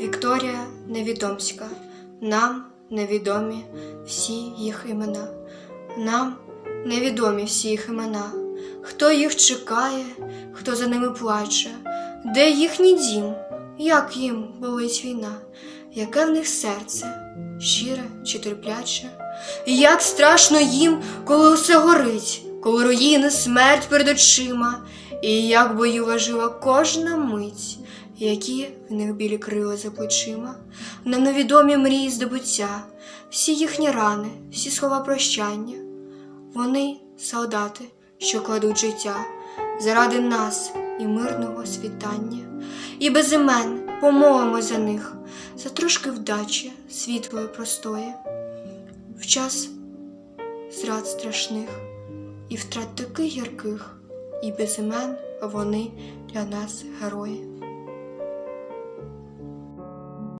Вікторія Невідомська. Нам невідомі всі їх імена. Нам невідомі всі їх імена. Хто їх чекає, хто за ними плаче, де їхній дім, як їм болить війна, яке в них серце, щире чи терпляче, як страшно їм, коли усе горить, коли руїни, смерть перед очима, і як боюва жила кожна мить, які в них білі крила за плечима, на невідомі мрії здобуття, всі їхні рани, всі слова прощання. Вони солдати, що кладуть життя заради нас і мирного світання, і без імен помолимо за них, за трошки вдачі світлої простої, в час зрад страшних і втрат таких гірких, і без імен вони для нас герої.